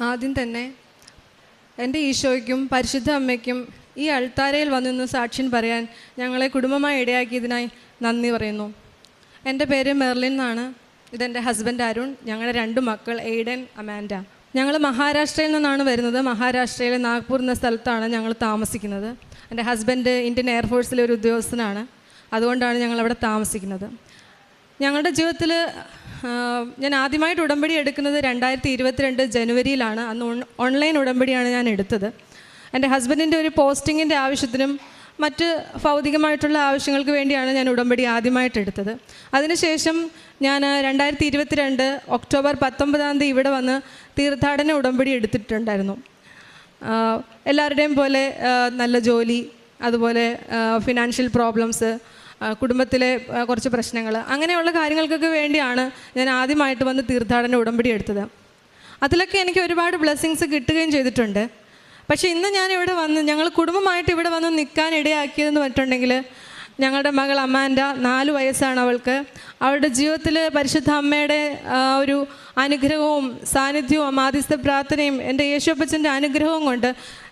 ആദ്യം തന്നെ എന്റെ ഈശോയ്ക്കും പരിശുദ്ധ അമ്മയ്ക്കും ഈ അൾത്താരയിൽ വന്നിരുന്ന് സാക്ഷ്യം പറയാൻ ഞങ്ങളെ കുടുംബമായി ഇടയാക്കിയതിനായി നന്ദി പറയുന്നു. എന്റെ പേര് മെർലിൻ എന്നാണ്. ഇതെന്റെ ഹസ്ബൻഡ് അരുൺ. ഞങ്ങളുടെ രണ്ട് മക്കൾ എയ്ഡൻ അമാൻഡ. ഞങ്ങൾ മഹാരാഷ്ട്രയിൽ നിന്നാണ് വരുന്നത്. മഹാരാഷ്ട്രയിലെ നാഗ്പൂർ എന്ന സ്ഥലത്താണ് ഞങ്ങൾ താമസിക്കുന്നത്. എന്റെ ഹസ്ബൻഡ് ഇന്ത്യൻ എയർഫോഴ്സിലെ ഒരു ഉദ്യോഗസ്ഥനാണ്. അതുകൊണ്ടാണ് ഞങ്ങൾ അവിടെ താമസിക്കുന്നത്. ഞങ്ങളുടെ ജീവിതത്തിൽ ഞാൻ ആദ്യമായിട്ട് ഉടമ്പടി എടുക്കുന്നത് രണ്ടായിരത്തി ഇരുപത്തിരണ്ട് ജനുവരിയിലാണ്. അന്ന് ഓൺലൈൻ ഉടമ്പടിയാണ് ഞാൻ എടുത്തത്. എന്റെ ഹസ്ബൻഡിന്റെ ഒരു പോസ്റ്റിങ്ങിന്റെ ആവശ്യത്തിനും മറ്റ് ഭൗതികമായിട്ടുള്ള ആവശ്യങ്ങൾക്ക് വേണ്ടിയാണ് ഞാൻ ഉടമ്പടി ആദ്യമായിട്ട് എടുത്തത്. അതിനുശേഷം ഞാൻ രണ്ടായിരത്തി ഇരുപത്തിരണ്ട് ഒക്ടോബർ പത്തൊമ്പതാം തീയതി ഇവിടെ വന്ന് തീർത്ഥാടന ഉടമ്പടി എടുത്തിട്ടുണ്ടായിരുന്നു. എല്ലാവരുടെയും പോലെ നല്ല ജോലി അതുപോലെ ഫിനാൻഷ്യൽ പ്രോബ്ലംസ് കുടുംബത്തിലെ കുറച്ച് പ്രശ്നങ്ങൾ അങ്ങനെയുള്ള കാര്യങ്ങൾക്കൊക്കെ വേണ്ടിയാണ് ഞാൻ ആദ്യമായിട്ട് വന്ന് തീർത്ഥാടന ഉടമ്പടി എടുത്തത്. അതിലൊക്കെ എനിക്ക് ഒരുപാട് ബ്ലെസ്സിങ്സ് കിട്ടുകയും ചെയ്തിട്ടുണ്ട്. പക്ഷേ ഇന്ന് ഞാൻ ഇവിടെ വന്ന് ഞങ്ങൾ കുടുംബമായിട്ട് ഇവിടെ വന്ന് നിൽക്കാൻ ഇടയാക്കിയതെന്ന് പറഞ്ഞിട്ടുണ്ടെങ്കിൽ ഞങ്ങളുടെ മകൾ അമ്മാന്റെ നാല് വയസ്സാണ് അവൾക്ക്. അവളുടെ ജീവിതത്തിൽ പരിശുദ്ധ അമ്മയുടെ ഒരു അനുഗ്രഹവും സാന്നിധ്യവും മാധ്യസ്ഥ പ്രാർത്ഥനയും എന്റെ യേശുപ്പച്ചന്റെ അനുഗ്രഹവും കൊണ്ട്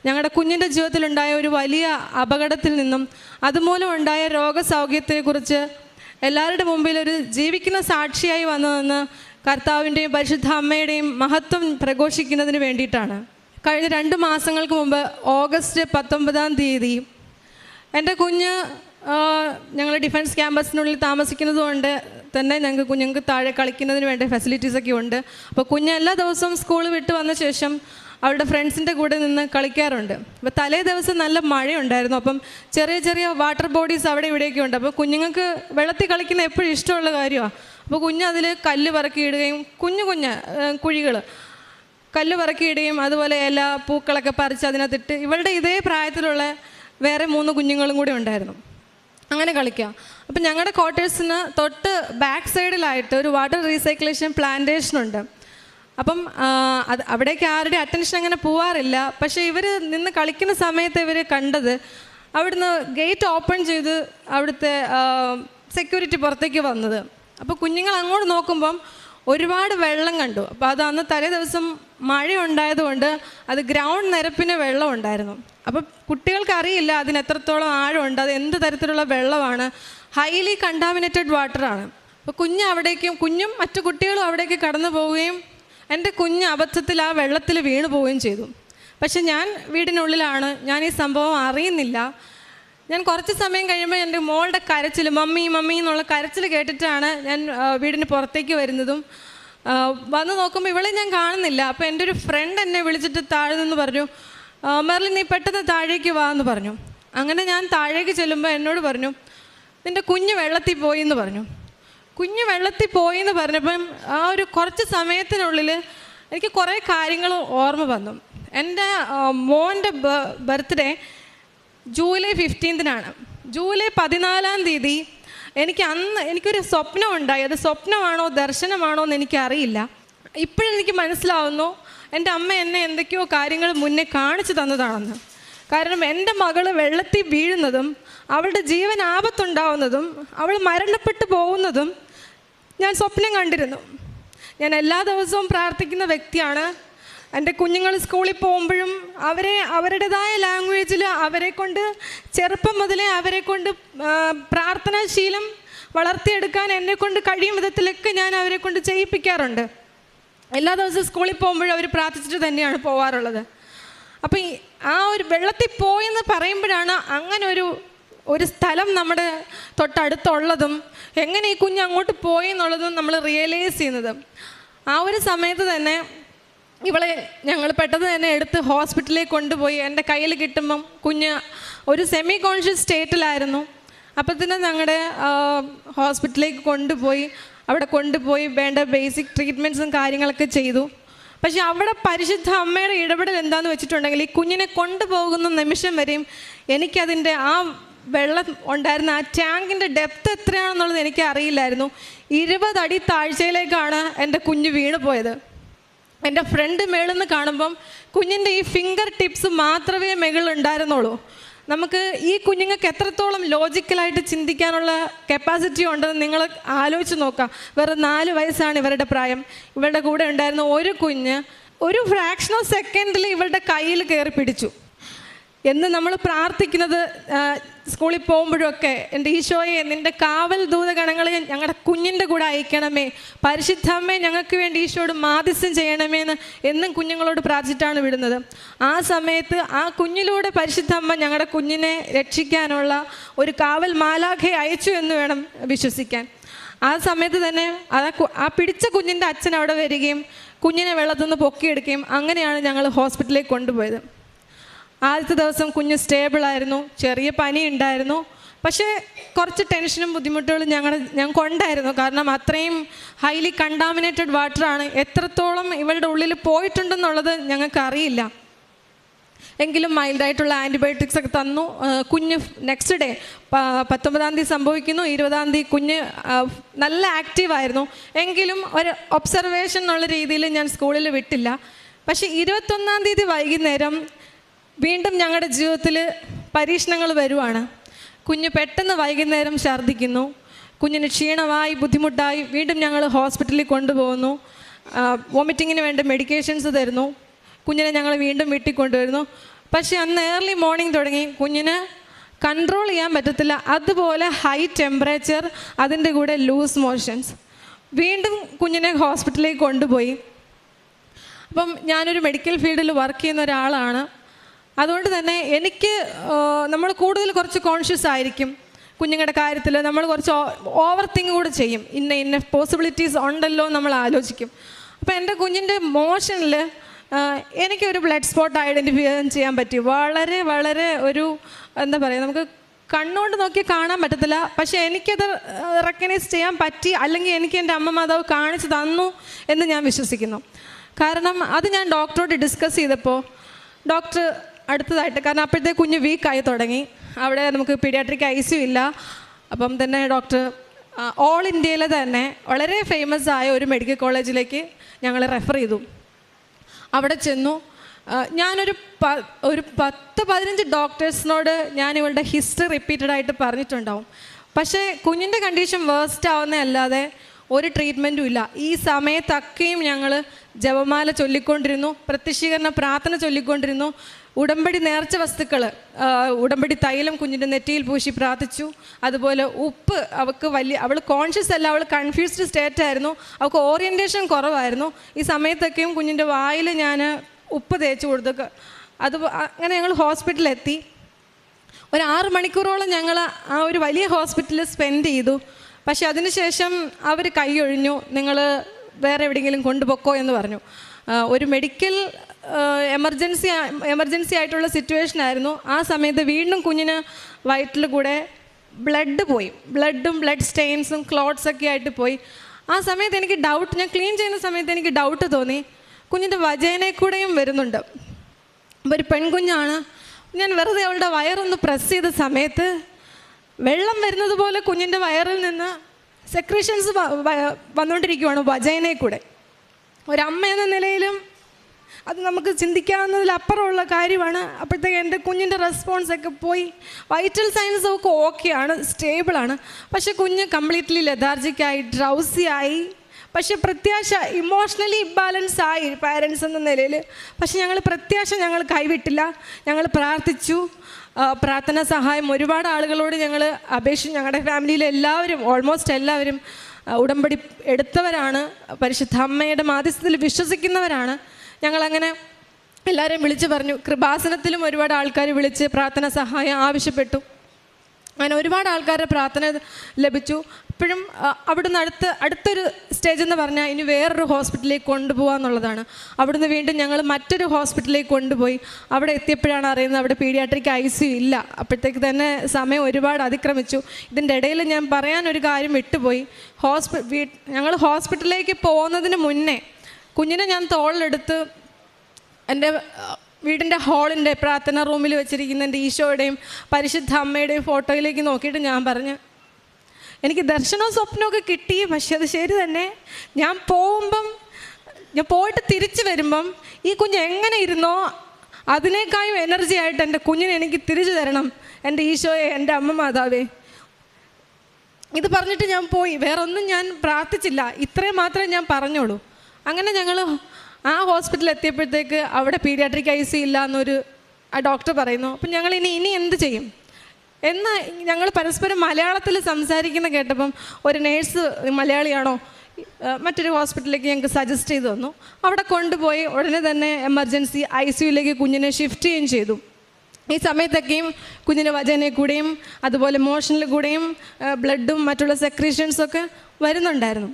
ഞങ്ങളുടെ കുഞ്ഞിന്റെ ജീവിതത്തിലുണ്ടായ ഒരു വലിയ അപകടത്തിൽ നിന്നും അതുമൂലം ഉണ്ടായ രോഗസൗഖ്യത്തെക്കുറിച്ച് എല്ലാവരുടെ മുമ്പിൽ ഒരു ജീവിക്കുന്ന സാക്ഷിയായി വന്നതെന്ന് കർത്താവിന്റെയും പരിശുദ്ധ അമ്മയുടെയും മഹത്വം പ്രഘോഷിക്കുന്നതിന് വേണ്ടിയിട്ടാണ്. കഴിഞ്ഞ രണ്ട് മാസങ്ങൾക്ക് മുമ്പ് ഓഗസ്റ്റ് പത്തൊമ്പതാം തീയതി എന്റെ കുഞ്ഞ് ഞങ്ങൾ ഡിഫൻസ് ക്യാമ്പസിനുള്ളിൽ താമസിക്കുന്നതുകൊണ്ട് തന്നെ ഞങ്ങൾക്ക് കുഞ്ഞുങ്ങൾക്ക് താഴെ കളിക്കുന്നതിന് വേണ്ട ഫെസിലിറ്റീസൊക്കെ ഉണ്ട്. അപ്പോൾ കുഞ്ഞ് എല്ലാ ദിവസവും സ്കൂൾ വിട്ട് വന്ന ശേഷം അവളുടെ ഫ്രണ്ട്സിന്റെ കൂടെ നിന്ന് കളിക്കാറുണ്ട്. അപ്പോൾ തലേ ദിവസം നല്ല മഴയുണ്ടായിരുന്നു. അപ്പം ചെറിയ ചെറിയ വാട്ടർ ബോഡീസ് അവിടെ ഇവിടെയൊക്കെ ഉണ്ട്. അപ്പോൾ കുഞ്ഞുങ്ങൾക്ക് വെള്ളത്തിൽ കളിക്കുന്ന എപ്പോഴും ഇഷ്ടമുള്ള കാര്യമാണ് അപ്പോൾ കുഞ്ഞ് അതിൽ കല്ല് പറക്കിയിടുകയും കുഞ്ഞു കുഞ്ഞ് കുഴികൾ കല്ല് പറക്കിയിടുകയും അതുപോലെ ഇല പൂക്കളൊക്കെ പറിച്ച് അതിനകത്തിട്ട് ഇവളുടെ ഇതേ പ്രായത്തിലുള്ള വേറെ മൂന്ന് കുഞ്ഞുങ്ങളും കൂടി ഉണ്ടായിരുന്നു. അങ്ങനെ കളിക്കുക അപ്പം ഞങ്ങളുടെ ക്വാർട്ടേഴ്സിന് തൊട്ട് ബാക്ക് സൈഡിലായിട്ട് ഒരു വാട്ടർ റീസൈക്ലേഷൻ പ്ലാന്റേഷൻ ഉണ്ട്. അപ്പം അത് അവിടേക്ക് ആരുടെ അറ്റൻഷൻ അങ്ങനെ പോവാറില്ല. പക്ഷേ ഇവർ നിന്ന് കളിക്കുന്ന സമയത്ത് ഇവർ കണ്ടത് അവിടുന്ന് ഗേറ്റ് ഓപ്പൺ ചെയ്ത് അവിടുത്തെ സെക്യൂരിറ്റി പുറത്തേക്ക് വന്നത്. അപ്പോൾ കുഞ്ഞുങ്ങൾ അങ്ങോട്ട് നോക്കുമ്പം ഒരുപാട് വെള്ളം കണ്ടു. അപ്പോൾ അത് അന്ന് തലേ ദിവസം മഴ ഉണ്ടായതുകൊണ്ട് അത് ഗ്രൗണ്ട് നിരപ്പിന് വെള്ളം ഉണ്ടായിരുന്നു. അപ്പോൾ കുട്ടികൾക്ക് അറിയില്ല അതിന് എത്രത്തോളം ആഴമുണ്ട് അത് എന്ത് തരത്തിലുള്ള വെള്ളമാണ്. ഹൈലി കണ്ടാമിനേറ്റഡ് വാട്ടറാണ് അപ്പോൾ കുഞ്ഞ് അവിടേക്കും കുഞ്ഞും മറ്റു കുട്ടികളും അവിടേക്ക് കടന്നു പോവുകയും എന്റെ കുഞ്ഞ് അബദ്ധത്തിൽ ആ വെള്ളത്തിൽ വീണു പോവുകയും ചെയ്തു. പക്ഷെ ഞാൻ വീടിനുള്ളിലാണ്. ഞാൻ ഈ സംഭവം അറിയുന്നില്ല. ഞാൻ കുറച്ച് സമയം കഴിയുമ്പോൾ എന്റെ മോളുടെ കരച്ചിൽ മമ്മി മമ്മി എന്നുള്ള കരച്ചിൽ കേട്ടിട്ടാണ് ഞാൻ വീടിന് പുറത്തേക്ക് വരുന്നതും. വന്ന് നോക്കുമ്പോൾ ഇവളെ ഞാൻ കാണുന്നില്ല. അപ്പോൾ എന്റെ ഒരു ഫ്രണ്ട് എന്നെ വിളിച്ചിട്ട് താഴെ നിന്ന് പറഞ്ഞു മെറിൽ നീ പെട്ടെന്ന് താഴേക്ക് വാ എന്ന് പറഞ്ഞു. അങ്ങനെ ഞാൻ താഴേക്ക് ചെല്ലുമ്പോൾ എന്നോട് പറഞ്ഞു നിന്റെ കുഞ്ഞ് വെള്ളത്തിൽ പോയി എന്ന് പറഞ്ഞു. കുഞ്ഞ് വെള്ളത്തിൽ പോയി എന്ന് പറഞ്ഞപ്പം ആ ഒരു കുറച്ച് സമയത്തിനുള്ളിൽ എനിക്ക് കുറേ കാര്യങ്ങൾ ഓർമ്മ വന്നു. എന്റെ മോന്റെ ബർത്ത്ഡേ ജൂലൈ ഫിഫ്റ്റീൻത്തിനാണ് ജൂലൈ പതിനാലാം തീയതി എനിക്ക് അന്ന് എനിക്കൊരു സ്വപ്നം ഉണ്ടായി. അത് സ്വപ്നമാണോ ദർശനമാണോ എന്ന് എനിക്കറിയില്ല. ഇപ്പോഴെനിക്ക് മനസ്സിലാവുന്നു എന്റെ അമ്മ എന്നെ എന്തൊക്കെയോ കാര്യങ്ങൾ മുന്നേ കാണിച്ചു തന്നതാണെന്ന്. കാരണം എന്റെ മകൾ വെള്ളത്തിൽ വീഴുന്നതും അവളുടെ ജീവൻ ആപത്തുണ്ടാവുന്നതും അവൾ മരണപ്പെട്ടു പോകുന്നതും ഞാൻ സ്വപ്നം കണ്ടിരുന്നു. ഞാൻ എല്ലാ ദിവസവും പ്രാർത്ഥിക്കുന്ന വ്യക്തിയാണ്. എന്റെ കുഞ്ഞുങ്ങൾ സ്കൂളിൽ പോകുമ്പോഴും അവരെ അവരുടേതായ ലാംഗ്വേജിൽ അവരെ കൊണ്ട് ചെറുപ്പം മുതലേ അവരെ കൊണ്ട് പ്രാർത്ഥനാശീലം വളർത്തിയെടുക്കാൻ എന്നെ കൊണ്ട് കഴിയും വിധത്തിലൊക്കെ ഞാൻ അവരെ കൊണ്ട് ചെയ്യിപ്പിക്കാറുണ്ട്. എല്ലാ ദിവസവും സ്കൂളിൽ പോകുമ്പോഴും അവർ പ്രാർത്ഥിച്ചിട്ട് തന്നെയാണ് പോവാറുള്ളത്. അപ്പം ആ ഒരു വെള്ളത്തിൽ പോയെന്ന് പറയുമ്പോഴാണ് അങ്ങനെ ഒരു ഒരു സ്ഥലം നമ്മുടെ തൊട്ടടുത്തുള്ളതും എങ്ങനെ ഈ കുഞ്ഞ് അങ്ങോട്ട് പോയി എന്നുള്ളതും നമ്മൾ റിയലൈസ് ചെയ്യുന്നത്. ആ ഒരു സമയത്ത് തന്നെ ഇവളെ ഞങ്ങൾ പെട്ടെന്ന് തന്നെ എടുത്ത് ഹോസ്പിറ്റലിലേക്ക് കൊണ്ടുപോയി. എന്റെ കയ്യിൽ കിട്ടുമ്പം കുഞ്ഞ് ഒരു സെമി കോൺഷ്യസ് സ്റ്റേറ്റിലായിരുന്നു അപ്പത്തിന് ഞങ്ങളുടെ ഹോസ്പിറ്റലിലേക്ക് കൊണ്ടുപോയി. അവിടെ കൊണ്ടുപോയി വേണ്ട ബേസിക് ട്രീറ്റ്മെന്റ്സും കാര്യങ്ങളൊക്കെ ചെയ്തു. പക്ഷെ അവിടെ പരിശുദ്ധ അമ്മയുടെ ഇടപെടൽ എന്താണെന്ന് വെച്ചിട്ടുണ്ടെങ്കിൽ ഈ കുഞ്ഞിനെ കൊണ്ടുപോകുന്ന നിമിഷം വരെയും എനിക്കതിന്റെ ആ വെള്ളം ഉണ്ടായിരുന്ന ആ ടാങ്കിന്റെ ഡെപ്ത് എത്രയാണെന്നുള്ളത് എനിക്ക് അറിയില്ലായിരുന്നു ഇരുപതടി താഴ്ചയിലേക്കാണ് എന്റെ കുഞ്ഞ് വീണ് പോയത്. എന്റെ ഫ്രണ്ട് മേളിൽ നിന്ന് കാണുമ്പം കുഞ്ഞിന്റെ ഈ ഫിംഗർ ടിപ്സ് മാത്രമേ മുകളിൽ ഉണ്ടായിരുന്നുള്ളൂ. നമുക്ക് ഈ കുഞ്ഞുങ്ങൾക്ക് എത്രത്തോളം ലോജിക്കലായിട്ട് ചിന്തിക്കാനുള്ള കപ്പാസിറ്റി ഉണ്ടെന്ന് നിങ്ങൾ ആലോചിച്ച് നോക്കാം. വെറും നാല് വയസ്സാണ് ഇവരുടെ പ്രായം. ഇവരുടെ കൂടെ ഉണ്ടായിരുന്ന ഒരു കുഞ്ഞ് ഒരു ഫ്രാക്ഷൻ ഓഫ് സെക്കൻഡിൽ ഇവരുടെ കയ്യിൽ കയറി പിടിച്ചു. എന്ന് നമ്മൾ പ്രാർത്ഥിക്കുന്നത് സ്കൂളിൽ പോകുമ്പോഴൊക്കെ എന്റെ ഈശോയെ നിന്റെ കാവൽ ദൂതഗണങ്ങളെ ഞങ്ങളുടെ കുഞ്ഞിന്റെ കൂടെ അയക്കണമേ. പരിശുദ്ധമ്മേ ഞങ്ങൾക്ക് വേണ്ടി ഈശോയോട് മാധ്യസ്ഥം ചെയ്യണമേ എന്ന് എന്നും കുഞ്ഞുങ്ങളോട് പ്രാർത്ഥിച്ചിട്ടാണ് വിടുന്നത്. ആ സമയത്ത് ആ കുഞ്ഞിലൂടെ പരിശുദ്ധമ്മ ഞങ്ങളുടെ കുഞ്ഞിനെ രക്ഷിക്കാനുള്ള ഒരു കാവൽ മാലാഖയെ അയച്ചു എന്ന് വേണം വിശ്വസിക്കാൻ. ആ സമയത്ത് തന്നെ ആ ആ പിടിച്ച കുഞ്ഞിന്റെ അച്ഛൻ അവിടെ വരികയും കുഞ്ഞിനെ വെള്ളത്തിൽ നിന്ന് പൊക്കിയെടുക്കുകയും അങ്ങനെയാണ് ഞങ്ങൾ ഹോസ്പിറ്റലിലേക്ക് കൊണ്ടുപോയത്. ആദ്യത്തെ ദിവസം കുഞ്ഞ് സ്റ്റേബിളായിരുന്നു ചെറിയ പനി ഉണ്ടായിരുന്നു. പക്ഷേ കുറച്ച് ടെൻഷനും ബുദ്ധിമുട്ടുകളും ഞങ്ങൾ ഞങ്ങൾക്ക് ഉണ്ടായിരുന്നു കാരണം അത്രയും ഹൈലി കണ്ടാമിനേറ്റഡ് വാട്ടറാണ് എത്രത്തോളം ഇവളുടെ ഉള്ളിൽ പോയിട്ടുണ്ടെന്നുള്ളത് ഞങ്ങൾക്ക് അറിയില്ല. എങ്കിലും മൈൽഡായിട്ടുള്ള ആന്റിബയോട്ടിക്സ് ഒക്കെ തന്നു. കുഞ്ഞ് നെക്സ്റ്റ് ഡേ പത്തൊമ്പതാം തീയതി സംഭവിക്കുന്നു. ഇരുപതാം തീയതി കുഞ്ഞ് നല്ല ആക്റ്റീവായിരുന്നു എങ്കിലും ഒരു ഒബ്സർവേഷൻ എന്നുള്ള രീതിയിൽ ഞാൻ സ്കൂളിൽ വിട്ടില്ല. പക്ഷേ ഇരുപത്തൊന്നാം തീയതി വൈകുന്നേരം വീണ്ടും ഞങ്ങളുടെ ജീവിതത്തിൽ പരീക്ഷണങ്ങൾ വരുവാണ്. കുഞ്ഞ് പെട്ടെന്ന് വൈകുന്നേരം ഛർദ്ദിക്കുന്നു. കുഞ്ഞിന് ക്ഷീണമായി ബുദ്ധിമുട്ടായി വീണ്ടും ഞങ്ങൾ ഹോസ്പിറ്റലിൽ കൊണ്ടുപോകുന്നു. വോമിറ്റിങ്ങിന് വേണ്ട മെഡിക്കേഷൻസ് തരുന്നു. കുഞ്ഞിനെ ഞങ്ങൾ വീണ്ടും വീട്ടിൽ കൊണ്ടുവരുന്നു. പക്ഷേ അന്ന് ഏർലി മോർണിംഗ് തുടങ്ങി. കുഞ്ഞിന് കൺട്രോൾ ചെയ്യാൻ പറ്റത്തില്ല. അതുപോലെ ഹൈ ടെമ്പറേച്ചർ അതിന്റെ കൂടെ ലൂസ് മോഷൻസ് വീണ്ടും കുഞ്ഞിനെ ഹോസ്പിറ്റലിലേക്ക് കൊണ്ടുപോയി. അപ്പം ഞാനൊരു മെഡിക്കൽ ഫീൽഡിൽ വർക്ക് ചെയ്യുന്ന ഒരാളാണ്. അതുകൊണ്ട് തന്നെ എനിക്ക് നമ്മൾ കൂടുതൽ കുറച്ച് കോൺഷ്യസ് ആയിരിക്കും കുഞ്ഞുങ്ങളുടെ കാര്യത്തിൽ. നമ്മൾ കുറച്ച് ഓവർ തിങ്ക് കൂടെ ചെയ്യും. ഇന്ന ഇന്ന പോസിബിലിറ്റീസ് ഉണ്ടല്ലോ നമ്മൾ ആലോചിക്കും. അപ്പോൾ എന്റെ കുഞ്ഞിന്റെ മോഷനിൽ എനിക്കൊരു ബ്ലഡ് സ്പോട്ട് ഐഡന്റിഫൈ ചെയ്യാൻ പറ്റി. വളരെ വളരെ ഒരു എന്താ പറയുക നമുക്ക് കണ്ണുകൊണ്ട് നോക്കി കാണാൻ പറ്റത്തില്ല. പക്ഷേ എനിക്കത് റെക്കഗ്നൈസ് ചെയ്യാൻ പറ്റി. അല്ലെങ്കിൽ എനിക്ക് എന്റെ അമ്മ മാതാവ് കാണിച്ചു തന്നു എന്ന് ഞാൻ വിശ്വസിക്കുന്നു. കാരണം അത് ഞാൻ ഡോക്ടറോട് ഡിസ്കസ് ചെയ്തപ്പോൾ ഡോക്ടർ അടുത്തതായിട്ട് കാരണം അപ്പോഴത്തെ കുഞ്ഞ് വീക്കായി തുടങ്ങി. അവിടെ നമുക്ക് പീഡിയാട്രിക് ഐ സി ഇല്ല. അപ്പം തന്നെ ഡോക്ടർ ഓൾ ഇന്ത്യയിലെ തന്നെ വളരെ ഫേമസ് ആയ ഒരു മെഡിക്കൽ കോളേജിലേക്ക് ഞങ്ങൾ റെഫർ ചെയ്തു. അവിടെ ചെന്നു. ഞാനൊരു പ ഒരു പത്ത് പതിനഞ്ച് ഡോക്ടേഴ്സിനോട് ഞാൻ ഇവളുടെ ഹിസ്റ്ററി റിപ്പീറ്റഡ് ആയിട്ട് പറഞ്ഞിട്ടുണ്ടാവും. പക്ഷേ കുഞ്ഞിന്റെ കണ്ടീഷൻ വേസ്റ്റ് ആവുന്നതല്ലാതെ ഒരു ട്രീറ്റ്മെന്റും ഇല്ല. ഈ സമയത്തൊക്കെയും ഞങ്ങൾ ജപമാല ചൊല്ലിക്കൊണ്ടിരുന്നു പ്രത്യക്ഷീകരണ പ്രാർത്ഥന ചൊല്ലിക്കൊണ്ടിരുന്നു. ഉടമ്പടി നേർച്ച വസ്തുക്കൾ ഉടമ്പടി തൈലം കുഞ്ഞിന്റെ നെറ്റിയിൽ പൂശി പ്രാർത്ഥിച്ചു. അതുപോലെ ഉപ്പ് അവൾക്ക് വലിയ അവൾ കോൺഷ്യസ് അല്ല അവൾ കൺഫ്യൂസ്ഡ് സ്റ്റേറ്റ് ആയിരുന്നു. അവൾക്ക് ഓറിയന്റേഷൻ കുറവായിരുന്നു. ഈ സമയത്തൊക്കെയും കുഞ്ഞിന്റെ വായിൽ ഞാൻ ഉപ്പ് തേച്ച് കൊടുത്തു. അത് അങ്ങനെ ഞങ്ങൾ ഹോസ്പിറ്റലിലെത്തി ഒരു ആറ് മണിക്കൂറോളം ഞങ്ങൾ ആ ഒരു വലിയ ഹോസ്പിറ്റലിൽ സ്പെൻഡ് ചെയ്തു. പക്ഷെ അതിനുശേഷം അവർ കൈയൊഴിഞ്ഞു നിങ്ങൾ വേറെ എവിടെയെങ്കിലും കൊണ്ടുപോക്കോ എന്ന് പറഞ്ഞു. ഒരു മെഡിക്കൽ എമർജൻസി എമർജൻസി ആയിട്ടുള്ള സിറ്റുവേഷൻ ആയിരുന്നു. ആ സമയത്ത് വീണ്ടും കുഞ്ഞിന് വയറ്റിൽ കൂടെ ബ്ലഡ് പോയി. ബ്ലഡും ബ്ലഡ് സ്റ്റെയിൻസും ക്ലോട്ട്സ് ഒക്കെ ആയിട്ട് പോയി. ആ സമയത്ത് എനിക്ക് ഡൗട്ട് ഞാൻ ക്ലീൻ ചെയ്യുന്ന സമയത്ത് എനിക്ക് ഡൗട്ട് തോന്നി. കുഞ്ഞിന്റെ വജേനെ കൂടെയും വരുന്നുണ്ട്. ഒരു പെൺകുഞ്ഞാണ്. ഞാൻ വെറുതെ അവളുടെ വയറൊന്ന് പ്രസ് ചെയ്ത സമയത്ത് വെള്ളം വരുന്നത് പോലെ കുഞ്ഞിന്റെ വയറിൽ നിന്ന് സെക്രീഷൻസ് വന്നുകൊണ്ടിരിക്കുവാണ് വജേനെ കൂടെ. ഒരമ്മ എന്ന നിലയിലും അത് നമുക്ക് ചിന്തിക്കാവുന്നതിലപ്പുറമുള്ള കാര്യമാണ്. അപ്പോഴത്തേക്ക് എന്റെ കുഞ്ഞിന്റെ റെസ്പോൺസൊക്കെ പോയി. വൈറ്റൽ സയൻസ് ഒക്കെ ഓക്കെയാണ് സ്റ്റേബിളാണ് പക്ഷെ കുഞ്ഞ് കംപ്ലീറ്റ്ലി ലെതാർജിക്കായി ഡ്രൗസിയായി പക്ഷെ പ്രത്യാശ ഇമോഷണലി ഇംബാലൻസ് ആയി പാരൻസ് എന്ന നിലയിൽ. പക്ഷെ ഞങ്ങൾ പ്രത്യാശ ഞങ്ങൾ കൈവിട്ടില്ല. ഞങ്ങൾ പ്രാർത്ഥിച്ചു. പ്രാർത്ഥന സഹായം ഒരുപാട് ആളുകളോട് ഞങ്ങൾ അപേക്ഷിച്ചു. ഞങ്ങളുടെ ഫാമിലിയിലെ എല്ലാവരും ഓൾമോസ്റ്റ് എല്ലാവരും ഉടമ്പടി എടുത്തവരാണ്. പരിശുദ്ധ അമ്മയുടെ മാധ്യസ്ഥത്തിൽ വിശ്വസിക്കുന്നവരാണ്. ഞങ്ങളങ്ങനെ എല്ലാവരെയും വിളിച്ച് പറഞ്ഞു. കൃപാസനത്തിലും ഒരുപാട് ആൾക്കാർ വിളിച്ച് പ്രാർത്ഥന സഹായം ആവശ്യപ്പെട്ടു. അങ്ങനെ ഒരുപാട് ആൾക്കാരുടെ പ്രാർത്ഥന ലഭിച്ചു. ഇപ്പോഴും അവിടുന്ന് അടുത്ത് അടുത്തൊരു സ്റ്റേജ് എന്ന് പറഞ്ഞാൽ ഇനി വേറൊരു ഹോസ്പിറ്റലിലേക്ക് കൊണ്ടുപോകുക എന്നുള്ളതാണ്. അവിടുന്ന് വീണ്ടും ഞങ്ങൾ മറ്റൊരു ഹോസ്പിറ്റലിലേക്ക് കൊണ്ടുപോയി. അവിടെ എത്തിയപ്പോഴാണ് അറിയുന്നത് അവിടെ പീഡിയാട്രിക് ഐ സി ഇല്ല. അപ്പോഴത്തേക്ക് തന്നെ സമയം ഒരുപാട് അതിക്രമിച്ചു. ഇതിന്റെ ഇടയിൽ ഞാൻ പറയാനൊരു കാര്യം വിട്ടുപോയി. ഹോസ്പി ഞങ്ങൾ ഹോസ്പിറ്റലിലേക്ക് പോകുന്നതിന് മുന്നേ കുഞ്ഞിനെ ഞാൻ തോളിലെടുത്ത് എന്റെ വീടിന്റെ ഹാളിന്റെ പ്രാർത്ഥന റൂമിൽ വെച്ചിരിക്കുന്ന എന്റെ ഈശോയുടെയും പരിശുദ്ധ അമ്മയുടെയും ഫോട്ടോയിലേക്ക് നോക്കിയിട്ട് ഞാൻ പറഞ്ഞു എനിക്ക് ദർശനവും സ്വപ്നമൊക്കെ കിട്ടി പക്ഷെ അത് ശരി തന്നെ. ഞാൻ പോകുമ്പം ഞാൻ പോയിട്ട് തിരിച്ചു വരുമ്പം ഈ കുഞ്ഞ് എങ്ങനെ ഇരുന്നോ അതിനേക്കാളും എനർജി ആയിട്ട് എന്റെ കുഞ്ഞിനെ എനിക്ക് തിരിച്ചു തരണം എന്റെ ഈശോയെ എന്റെ അമ്മ മാതാവേ. ഇത് പറഞ്ഞിട്ട് ഞാൻ പോയി. വേറൊന്നും ഞാൻ പ്രാർത്ഥിച്ചില്ല. ഇത്രയും മാത്രമേ ഞാൻ പറഞ്ഞോളൂ. അങ്ങനെ ഞങ്ങൾ ആ ഹോസ്പിറ്റലിൽ എത്തിയപ്പോഴത്തേക്ക് അവിടെ പീഡിയാട്രിക് ഐ സി ഇല്ല എന്നൊരു ആ ഡോക്ടർ പറയുന്നു. അപ്പം ഞങ്ങൾ ഇനി ഇനി എന്ത് ചെയ്യും? എന്ന് ഞങ്ങൾ പരസ്പരം മലയാളത്തിൽ സംസാരിക്കുന്ന കേട്ടപ്പം ഒരു നേഴ്സ് മലയാളിയാണോ മറ്റൊരു ഹോസ്പിറ്റലിലേക്ക് ഞങ്ങൾക്ക് സജസ്റ്റ് ചെയ്തു തന്നു. അവിടെ കൊണ്ടുപോയി ഉടനെ തന്നെ എമർജൻസി ഐ സിയുലേക്ക് കുഞ്ഞിനെ ഷിഫ്റ്റ് ചെയ്യുകയും ചെയ്തു. ഈ സമയത്തൊക്കെയും കുഞ്ഞിന് വചനയിൽ കൂടെയും അതുപോലെ മോഷനിൽ കൂടെയും ബ്ലഡും മറ്റുള്ള സെക്രീഷൻസൊക്കെ വരുന്നുണ്ടായിരുന്നു.